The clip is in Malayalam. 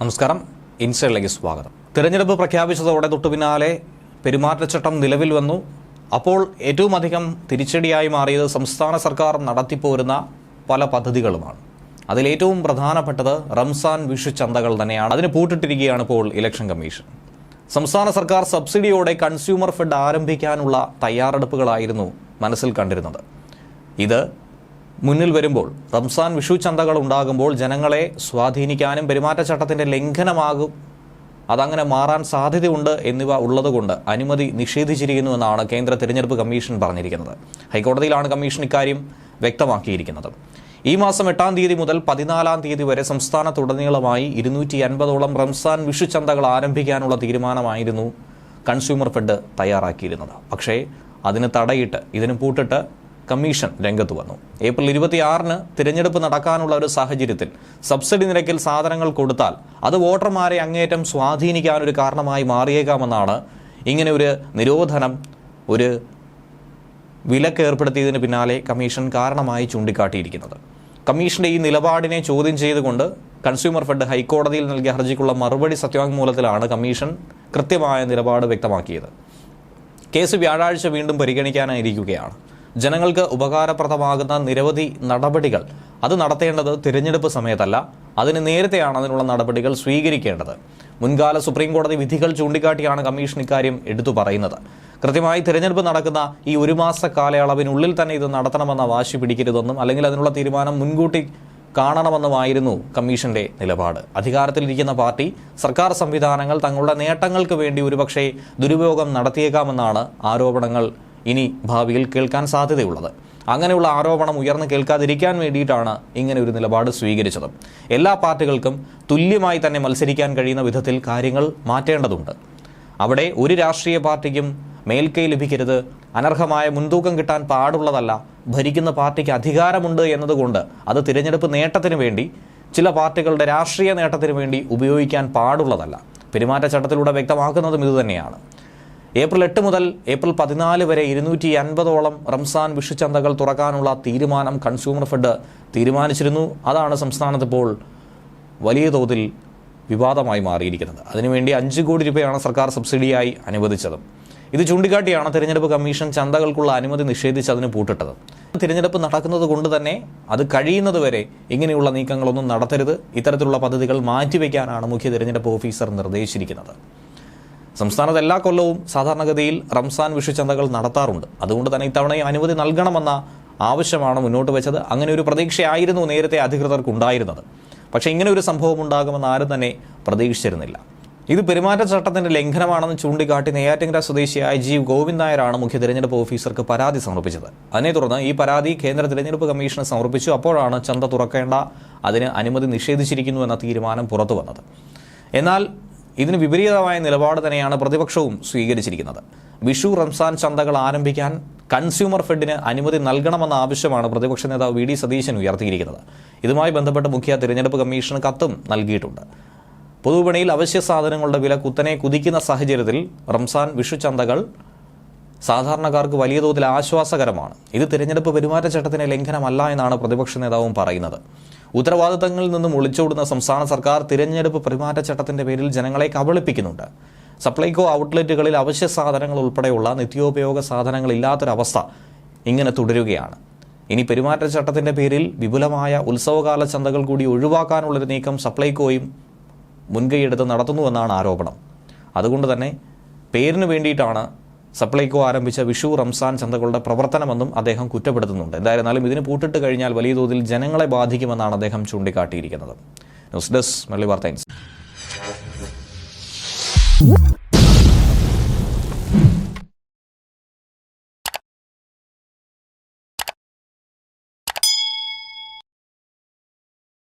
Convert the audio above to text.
നമസ്കാരം. ഇൻസൈഡിലേക്ക് സ്വാഗതം. തിരഞ്ഞെടുപ്പ് പ്രഖ്യാപിച്ചതോടെ തൊട്ടു പിന്നാലെ പെരുമാറ്റച്ചട്ടം നിലവിൽ വന്നു. അപ്പോൾ ഏറ്റവും അധികം തിരിച്ചടിയായി മാറിയത് സംസ്ഥാന സർക്കാർ നടത്തിപ്പോരുന്ന പല പദ്ധതികളുമാണ്. അതിലേറ്റവും പ്രധാനപ്പെട്ടത് റംസാൻ വിഷു ചന്തകൾ തന്നെയാണ്. അതിന് പൂട്ടിട്ടിരിക്കുകയാണ് ഇപ്പോൾ ഇലക്ഷൻ കമ്മീഷൻ. സംസ്ഥാന സർക്കാർ സബ്സിഡിയോടെ കൺസ്യൂമർ ഫെഡ് ആരംഭിക്കാനുള്ള തയ്യാറെടുപ്പുകളായിരുന്നു മനസ്സിൽ കണ്ടിരുന്നത്. ഇത് മുന്നിൽ വരുമ്പോൾ റംസാൻ വിഷു ചന്തകൾ ഉണ്ടാകുമ്പോൾ ജനങ്ങളെ സ്വാധീനിക്കാനും പെരുമാറ്റച്ചട്ടത്തിന്റെ ലംഘനമാകും. അതങ്ങനെ മാറാൻ സാധ്യതയുണ്ട് എന്നിവ ഉള്ളതുകൊണ്ട് അനുമതി നിഷേധിച്ചിരിക്കുന്നുവെന്നാണ് കേന്ദ്ര തിരഞ്ഞെടുപ്പ് കമ്മീഷൻ പറഞ്ഞിരിക്കുന്നത്. ഹൈക്കോടതിയിലാണ് കമ്മീഷൻ ഇക്കാര്യം വ്യക്തമാക്കിയിരിക്കുന്നത്. ഈ മാസം എട്ടാം തീയതി മുതൽ പതിനാലാം തീയതി വരെ സംസ്ഥാനത്തുടനീളമായി ഇരുന്നൂറ്റി അൻപതോളം റംസാൻ വിഷു ചന്തകൾ ആരംഭിക്കാനുള്ള തീരുമാനമായിരുന്നു കൺസ്യൂമർ ഫെഡ് തയ്യാറാക്കിയിരുന്നത്. പക്ഷേ അതിന് തടയിട്ട് ഇതിന് പൂട്ടിട്ട് കമ്മീഷൻ രംഗത്ത് വന്നു. ഏപ്രിൽ ഇരുപത്തിയാറിന് തിരഞ്ഞെടുപ്പ് നടക്കാനുള്ള ഒരു സാഹചര്യത്തിൽ സബ്സിഡി നിരക്കിൽ സാധനങ്ങൾ കൊടുത്താൽ അത് വോട്ടർമാരെ അങ്ങേറ്റം സ്വാധീനിക്കാനൊരു കാരണമായി മാറിയേക്കാമെന്നാണ് ഇങ്ങനെ ഒരു നിരോധനം ഒരു വിലക്ക് ഏർപ്പെടുത്തിയതിന് പിന്നാലെ കമ്മീഷൻ കാരണമായി ചൂണ്ടിക്കാട്ടിയിരിക്കുന്നത്. കമ്മീഷന്റെ ഈ നിലപാടിനെ ചോദ്യം ചെയ്തുകൊണ്ട് കൺസ്യൂമർ ഫെഡ് ഹൈക്കോടതിയിൽ നൽകിയ ഹർജിക്കുള്ള മറുപടി സത്യവാങ്മൂലത്തിലാണ് കമ്മീഷൻ കൃത്യമായ നിലപാട് വ്യക്തമാക്കിയത്. കേസ് വ്യാഴാഴ്ച വീണ്ടും പരിഗണിക്കാനായിരിക്കുകയാണ്. ജനങ്ങൾക്ക് ഉപകാരപ്രദമാകുന്ന നിരവധി നടപടികൾ. അത് നടത്തേണ്ടത് തിരഞ്ഞെടുപ്പ് സമയത്തല്ല അതിന് നേരത്തെയാണ് അതിനുള്ള നടപടികൾ സ്വീകരിക്കേണ്ടത്. മുൻകാല സുപ്രീം കോടതി വിധികൾ ചൂണ്ടിക്കാട്ടിയാണ് കമ്മീഷൻ ഇക്കാര്യം എടുത്തു പറയുന്നത്. കൃത്യമായി തിരഞ്ഞെടുപ്പ് നടക്കുന്ന ഈ ഒരു മാസ കാലയളവിനുള്ളിൽ തന്നെ ഇത് നടത്തണമെന്ന വാശി പിടിക്കരുതെന്നും അല്ലെങ്കിൽ അതിനുള്ള തീരുമാനം മുൻകൂട്ടി കാണണമെന്നുമായിരുന്നു കമ്മീഷന്റെ നിലപാട്. അധികാരത്തിലിരിക്കുന്ന പാർട്ടി സർക്കാർ സംവിധാനങ്ങൾ തങ്ങളുടെ നേട്ടങ്ങൾക്ക് വേണ്ടി ഒരുപക്ഷെ ദുരുപയോഗം നടത്തിയേക്കാമെന്നാണ് ആരോപണങ്ങൾ ഇനി ഭാവിയിൽ കേൾക്കാൻ സാധ്യതയുള്ളത്. അങ്ങനെയുള്ള ആരോപണം ഉയർന്നു കേൾക്കാതിരിക്കാൻ വേണ്ടിയിട്ടാണ് ഇങ്ങനെ ഒരു നിലപാട് സ്വീകരിച്ചത്. എല്ലാ പാർട്ടികൾക്കും തുല്യമായി തന്നെ മത്സരിക്കാൻ കഴിയുന്ന വിധത്തിൽ കാര്യങ്ങൾ മാറ്റേണ്ടതുണ്ട്. അവിടെ ഒരു രാഷ്ട്രീയ പാർട്ടിക്കും മേൽക്കൈ ലഭിക്കരുത് അനർഹമായ മുൻതൂക്കം കിട്ടാൻ പാടുള്ളതല്ല ഭരിക്കുന്ന പാർട്ടിക്ക് അധികാരമുണ്ട് എന്നതുകൊണ്ട് അത് തിരഞ്ഞെടുപ്പ് നേട്ടത്തിന് വേണ്ടി ചില പാർട്ടികളുടെ രാഷ്ട്രീയ നേട്ടത്തിന് വേണ്ടി ഉപയോഗിക്കാൻ പാടുള്ളതല്ല. പെരുമാറ്റച്ചട്ടത്തിലൂടെ വ്യക്തമാക്കുന്നതും ഇതുതന്നെയാണ്. ഏപ്രിൽ എട്ട് മുതൽ ഏപ്രിൽ പതിനാല് വരെ ഇരുന്നൂറ്റി അൻപതോളം റംസാൻ വിഷുചന്തകൾ തുറക്കാനുള്ള തീരുമാനം കൺസ്യൂമർ ഫെഡ് തീരുമാനിച്ചിരുന്നു. അതാണ് സംസ്ഥാനത്ത് ഇപ്പോൾ വലിയ തോതിൽ വിവാദമായി മാറിയിരിക്കുന്നത്. അതിനുവേണ്ടി അഞ്ച് കോടി രൂപയാണ് സർക്കാർ സബ്സിഡിയായി അനുവദിച്ചത്. ഇത് ചൂണ്ടിക്കാട്ടിയാണ് തിരഞ്ഞെടുപ്പ് കമ്മീഷൻ ചന്തകൾക്കുള്ള അനുമതി നിഷേധിച്ച് അതിന് പൂട്ടിട്ടത്. തിരഞ്ഞെടുപ്പ് നടക്കുന്നത് കൊണ്ട് തന്നെ അത് കഴിയുന്നതുവരെ ഇങ്ങനെയുള്ള നീക്കങ്ങളൊന്നും നടത്തരുത്. ഇത്തരത്തിലുള്ള പദ്ധതികൾ മാറ്റിവെക്കാനാണ് മുഖ്യ തിരഞ്ഞെടുപ്പ് ഓഫീസർ നിർദ്ദേശിച്ചിരിക്കുന്നത്. സംസ്ഥാനത്ത് എല്ലാ കൊല്ലവും സാധാരണഗതിയിൽ റംസാൻ വിഷുചന്തകൾ നടത്താറുണ്ട്. അതുകൊണ്ട് തന്നെ ഇത്തവണയും അനുമതി നൽകണമെന്ന ആവശ്യമാണ് മുന്നോട്ട് വെച്ചത്. അങ്ങനെ ഒരു പ്രതീക്ഷയായിരുന്നു നേരത്തെ അധികൃതർക്ക് ഉണ്ടായിരുന്നത്. പക്ഷേ ഇങ്ങനെ ഒരു സംഭവം ഉണ്ടാകുമെന്ന് ആരും തന്നെ പ്രതീക്ഷിച്ചിരുന്നില്ല. ഇത് പെരുമാറ്റച്ചട്ടത്തിന്റെ ലംഘനമാണെന്ന് ചൂണ്ടിക്കാട്ടി നെയ്യാറ്റിങ്കര സ്വദേശിയായ ജീവ് ഗോവിന്ദ് നായരാണ് മുഖ്യ തിരഞ്ഞെടുപ്പ് ഓഫീസർക്ക് പരാതി സമർപ്പിച്ചത്. അതിനെ തുടർന്ന് ഈ പരാതി കേന്ദ്ര തിരഞ്ഞെടുപ്പ് കമ്മീഷന് സമർപ്പിച്ചു. അപ്പോഴാണ് ചന്ത തുറക്കേണ്ട അതിന് അനുമതി നിഷേധിച്ചിരിക്കുന്നു എന്ന തീരുമാനം പുറത്തു വന്നത് എന്നാൽ ഇതിന് വിപരീതമായ നിലപാട് തന്നെയാണ് പ്രതിപക്ഷവും സ്വീകരിച്ചിരിക്കുന്നത്. വിഷു റംസാൻ ചന്തകൾ ആരംഭിക്കാൻ കൺസ്യൂമർ ഫെഡിന് അനുമതി നൽകണമെന്ന ആവശ്യമാണ് പ്രതിപക്ഷ നേതാവ് വി ഡി സതീശൻ ഉയർത്തിയിരിക്കുന്നത്. ഇതുമായി ബന്ധപ്പെട്ട് മുഖ്യ തിരഞ്ഞെടുപ്പ് കമ്മീഷന് കത്തും നൽകിയിട്ടുണ്ട്. പൊതുവിപണിയിൽ അവശ്യ സാധനങ്ങളുടെ വില കുത്തനെ കുതിക്കുന്ന സാഹചര്യത്തിൽ റംസാൻ വിഷു ചന്തകൾ സാധാരണക്കാർക്ക് വലിയ തോതിൽ ആശ്വാസകരമാണ്. ഇത് തിരഞ്ഞെടുപ്പ് പെരുമാറ്റച്ചട്ടത്തിന് ലംഘനമല്ല എന്നാണ് പ്രതിപക്ഷ നേതാവും പറയുന്നത്. ഉത്തരവാദിത്തങ്ങളിൽ നിന്നും ഒളിച്ചോടുന്ന സംസ്ഥാന സർക്കാർ തിരഞ്ഞെടുപ്പ് പെരുമാറ്റച്ചട്ടത്തിന്റെ പേരിൽ ജനങ്ങളെ കബളിപ്പിക്കുന്നുണ്ട്. സപ്ലൈകോ ഔട്ട്ലെറ്റുകളിൽ അവശ്യ സാധനങ്ങൾ ഉൾപ്പെടെയുള്ള നിത്യോപയോഗ സാധനങ്ങൾ ഇല്ലാത്തൊരവസ്ഥ ഇങ്ങനെ തുടരുകയാണ്. ഇനി പെരുമാറ്റച്ചട്ടത്തിന്റെ പേരിൽ വിപുലമായ ഉത്സവകാല ചന്തകൾ കൂടി ഒഴിവാക്കാനുള്ളൊരു നീക്കം സപ്ലൈകോയും മുൻകൈയെടുത്ത് നടത്തുന്നുവെന്നാണ് ആരോപണം. അതുകൊണ്ട് തന്നെ പേരിന് വേണ്ടിയിട്ടാണ് സപ്ലൈകോ ആരംഭിച്ച വിഷു റംസാൻ ചന്തകളുടെ പ്രവർത്തനമെന്നും അദ്ദേഹം കുറ്റപ്പെടുത്തുന്നുണ്ട്. എന്തായിരുന്നാലും ഇതിന് പൂട്ടിട്ട് കഴിഞ്ഞാൽ വലിയ തോതിൽ ജനങ്ങളെ ബാധിക്കുമെന്നാണ് അദ്ദേഹം ചൂണ്ടിക്കാട്ടിയിരിക്കുന്നത്. ന്യൂസ് ഡെസ്ക് മല്ലി വാർത്ത